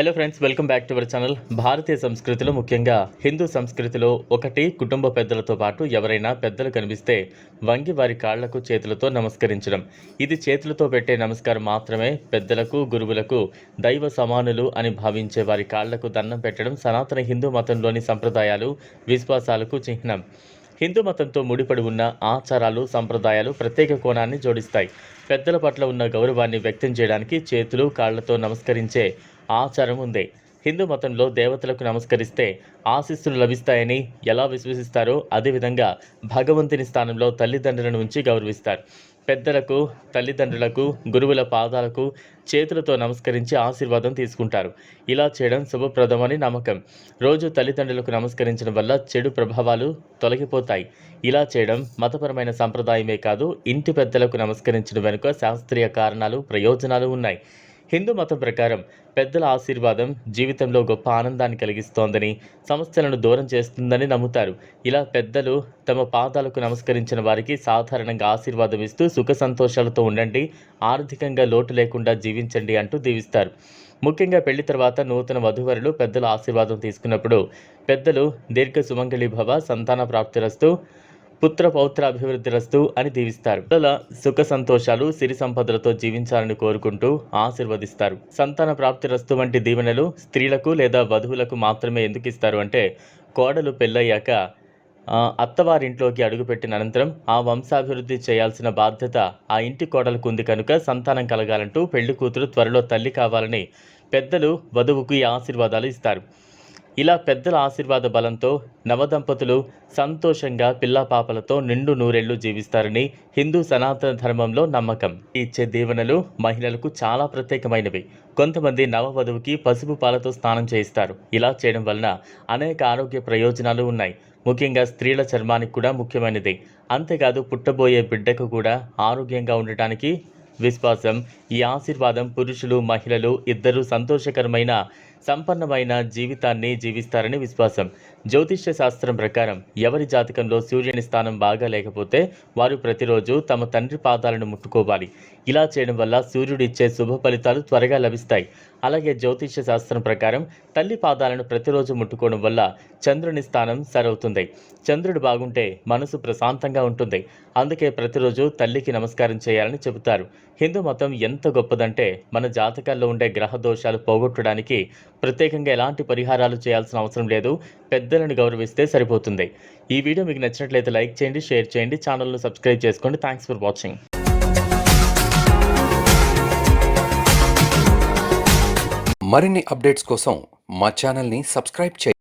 Hello friends welcome back to our channel భారతీయ సంస్కృతిలో ముఖ్యంగా హిందూ సంస్కృతిలో ఒకటి కుటుంబ పెద్దలతో పాటు ఎవరైనా పెద్దలు కనిపిస్తే వంగి వారి కాళ్ళకు చేతులతో నమస్కరించడం. ఇది చేతులతో పెట్టే నమస్కారం మాత్రమే. పెద్దలకు గురువులకు దైవ సమానులు అని భావించే వారి కాళ్ళకు దండం పెట్టడం సనాతన హిందూ మతంలోని సంప్రదాయాలు విశ్వాసాలకు చిహ్నం. హిందూ మతంతో ముడిపడి ఉన్న ఆచారాలు సంప్రదాయాలు ప్రత్యేక కోణాన్ని జోడిస్తాయి. పెద్దల పట్ల ఉన్న గౌరవాన్ని వ్యక్తం చేయడానికి చేతులు కాళ్ళతో నమస్కరించే ఆచారం ఉంది. హిందూ మతంలో దేవతలకు నమస్కరిస్తే ఆశీస్సులు లభిస్తాయని ఎలా విశ్వసిస్తారో అదేవిధంగా భగవంతుని స్థానంలో తల్లిదండ్రులను ఉంచి గౌరవిస్తారు. పెద్దలకు తల్లిదండ్రులకు గురువుల పాదాలకు చేతులతో నమస్కరించి ఆశీర్వాదం తీసుకుంటారు. ఇలా చేయడం శుభప్రదమని నమ్మకం. రోజు తల్లిదండ్రులకు నమస్కరించడం వల్ల చెడు ప్రభావాలు తొలగిపోతాయి. ఇలా చేయడం మతపరమైన సంప్రదాయమే కాదు ఇంటి పెద్దలకు నమస్కరించడం వెనుక శాస్త్రీయ కారణాలు ప్రయోజనాలు ఉన్నాయి. హిందూ మతం ప్రకారం పెద్దల ఆశీర్వాదం జీవితంలో గొప్ప ఆనందాన్ని కలిగిస్తోందని సమస్యలను దూరం చేస్తుందని నమ్ముతారు. ఇలా పెద్దలు తమ పాదాలకు నమస్కరించిన వారికి సాధారణంగా ఆశీర్వాదం ఇస్తూ సుఖ సంతోషాలతో ఉండండి ఆర్థికంగా లోటు లేకుండా జీవించండి అంటూ దీవిస్తారు. ముఖ్యంగా పెళ్ళి తర్వాత నూతన వధూవరులు పెద్దల ఆశీర్వాదం తీసుకున్నప్పుడు పెద్దలు దీర్ఘ సుమంగళి భవ సంతాన ప్రాప్తిరస్తూ పుత్ర పౌత్ర అభివృద్ధి రస్తు అని దీవిస్తారు. పిల్లల సుఖ సంతోషాలు సిరి సంపదలతో జీవించాలని కోరుకుంటూ ఆశీర్వదిస్తారు. సంతాన ప్రాప్తి రస్తు వంటి దీవెనలు స్త్రీలకు లేదా వధువులకు మాత్రమే ఎందుకు ఇస్తారు అంటే కోడలు పెళ్ళయ్యాక అత్తవారింట్లోకి అడుగుపెట్టిన అనంతరం ఆ వంశాభివృద్ధి చేయాల్సిన బాధ్యత ఆ ఇంటి కోడలకు ఉంది కనుక సంతానం కలగాలంటూ పెళ్ళి కూతురు త్వరలో తల్లి కావాలని పెద్దలు వధువుకు ఈ ఆశీర్వాదాలు ఇస్తారు. ఇలా పెద్దల ఆశీర్వాద బలంతో నవదంపతులు సంతోషంగా పిల్లా పాపలతో నిండు నూరేళ్ళు జీవిస్తారని హిందూ సనాతన ధర్మంలో నమ్మకం. ఇచ్చే దీవెనలు మహిళలకు చాలా ప్రత్యేకమైనవి. కొంతమంది నవవధువుకి పసుపు పాలతో స్నానం చేయిస్తారు. ఇలా చేయడం వలన అనేక ఆరోగ్య ప్రయోజనాలు ఉన్నాయి. ముఖ్యంగా స్త్రీల చర్మానికి కూడా ముఖ్యమైనది. అంతేకాదు పుట్టబోయే బిడ్డకు కూడా ఆరోగ్యంగా ఉండటానికి విశ్వాసం ఈ ఆశీర్వాదం పురుషులు మహిళలు ఇద్దరూ సంతోషకరమైన సంపన్నమైన జీవితాన్ని జీవిస్తారని విశ్వాసం. జ్యోతిష్య శాస్త్రం ప్రకారం ఎవరి జాతకంలో సూర్యుని స్థానం బాగా లేకపోతే వారు ప్రతిరోజు తమ తండ్రి పాదాలను ముట్టుకోవాలి. ఇలా చేయడం వల్ల సూర్యుడు ఇచ్చే శుభ ఫలితాలు త్వరగా లభిస్తాయి. అలాగే జ్యోతిష్య శాస్త్రం ప్రకారం తల్లి పాదాలను ప్రతిరోజు ముట్టుకోవడం వల్ల చంద్రుని స్థానం సరవుతుంది. చంద్రుడు బాగుంటే మనసు ప్రశాంతంగా ఉంటుంది. అందుకే ప్రతిరోజు తల్లికి నమస్కారం చేయాలని చెబుతారు. హిందూ మతం ఎంత గొప్పదంటే మన జాతకాల్లో ఉండే గ్రహ దోషాలు పోగొట్టడానికి ప్రత్యేకంగా ఎలాంటి పరిహారాలు చేయాల్సిన అవసరం లేదు. పెద్దలను గౌరవిస్తే సరిపోతుంది. ఈ వీడియో మీకు నచ్చినట్లయితే లైక్ చేయండి షేర్ చేయండి ఛానల్ను సబ్స్క్రైబ్ చేసుకోండి. Thanks for watching. మరిన్ని అప్డేట్స్ కోసం మా ఛానల్ని సబ్స్క్రైబ్ చేయండి.